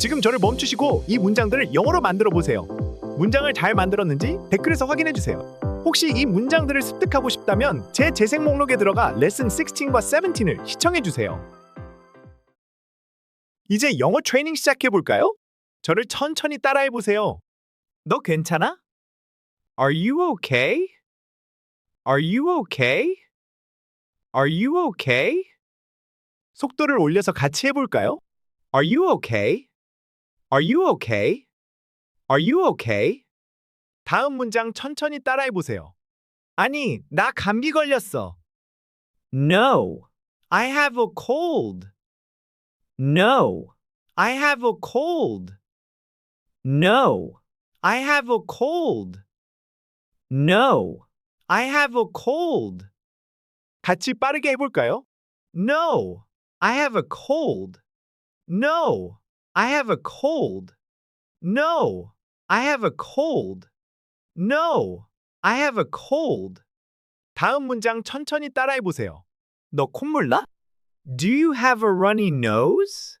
지금 저를 멈추시고 이 문장들을 영어로 만들어 보세요. 문장을 잘 만들었는지 댓글에서 확인해 주세요. 혹시 이 문장들을 습득하고 싶다면 제 재생 목록에 들어가 레슨 16과 17을 시청해 주세요. 이제 영어 트레이닝 시작해 볼까요? 저를 천천히 따라해 보세요. 너 괜찮아? Are you okay? Are you okay? Are you okay? 속도를 올려서 같이 해 볼까요? Are you okay? Are you okay? Are you okay? 다음 문장 천천히 따라해 보세요. 아니, 나 감기 걸렸어. No, I have a cold. No, I have a cold. No, I have a cold. No, I have a cold. 같이 빠르게 해볼까요? No, I have a cold. No, I have a cold. No, I have a cold. No, I have a cold. 다음 문장 천천히 따라해 보세요. 너 콧물 나? Do you have a runny nose?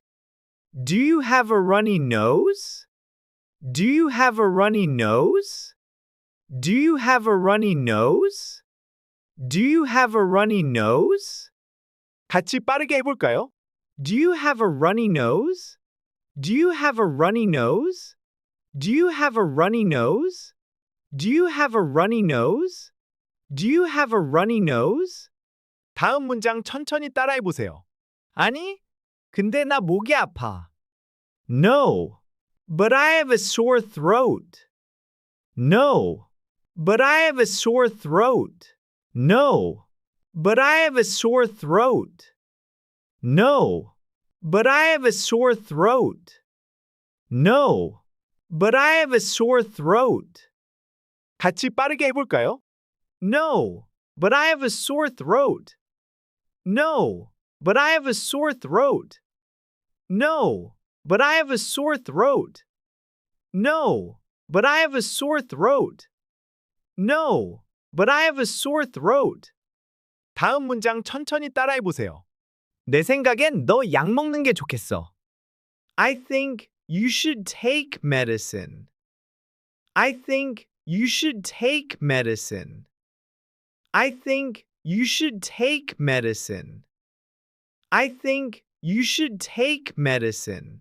Do you have a runny nose? Do you have a runny nose? Do you have a runny nose? Do you have a runny nose? 같이 빠르게 해볼까요? Do you have a runny nose? Do you have a runny nose? Do you have a runny nose? Do you have a runny nose? Do you have a runny nose? 다음 문장 천천히 따라해 보세요. 아니, 근데 나 목이 아파. No, but I have a sore throat. No, but I have a sore throat. No, but I have a sore throat. No, but I have a sore throat. No, but I have a sore throat. 같이 빠르게 해볼까요? No, but I have a sore throat. No, but I have a sore throat. No, but I have a sore throat. No, but I have a sore throat. No, but I have a sore throat. 다음 문장 천천히 따라해 보세요. 내 생각엔 너 약 먹는 게 좋겠어. I think you should take medicine. I think you should take medicine. I think you should take medicine. I think you should take medicine.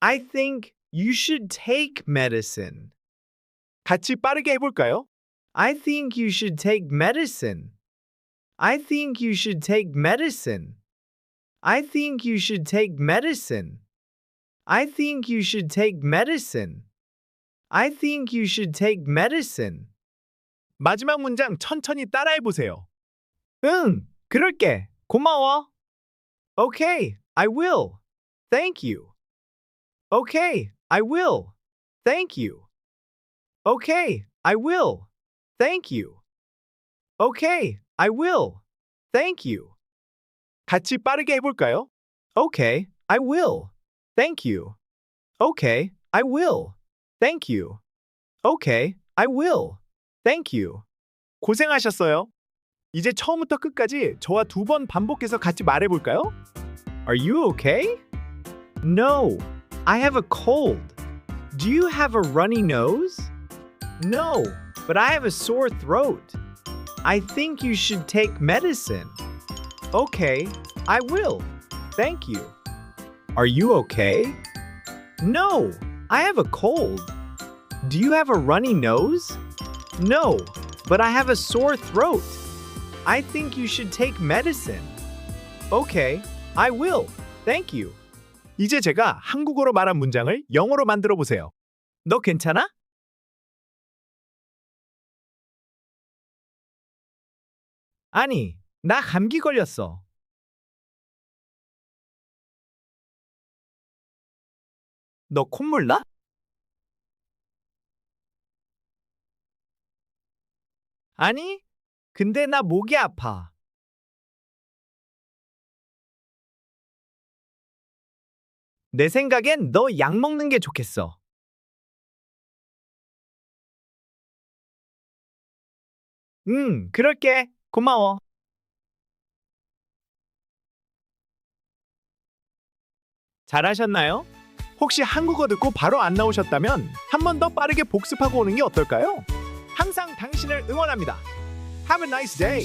I think you should take medicine. 같이 빠르게 해볼까요? I think you should take medicine. I think you should take medicine. I think you should take medicine. I think you should take medicine. I think you should take medicine. 마지막 문장 천천히 따라해 보세요. 응, 그럴게. 고마워. Okay, I will. Thank you. Okay, I will. Thank you. Okay, I will. Thank you. Okay, I will. Thank you. 같이 빠르게 해볼까요? Okay, I will. Thank you. Okay, I will. Thank you. Okay, I will. Thank you. 고생하셨어요. 이제 처음부터 끝까지 저와 두 번 반복해서 같이 말해볼까요? Are you okay? No, I have a cold. Do you have a runny nose? No, but I have a sore throat. I think you should take medicine. Okay, I will. Thank you. Are you okay? No, I have a cold. Do you have a runny nose? No, but I have a sore throat. I think you should take medicine. Okay, I will. Thank you. 이제 제가 한국어로 말한 문장을 영어로 만들어 보세요. 너 괜찮아? 아니, 나 감기 걸렸어. 너 콧물 나? 아니, 근데 나 목이 아파. 내 생각엔 너 약 먹는 게 좋겠어. 응, 그럴게. 고마워. 잘하셨나요? 혹시 한국어 듣고 바로 안 나오셨다면 한 번 더 빠르게 복습하고 오는 게 어떨까요? 항상 당신을 응원합니다. Have a nice day.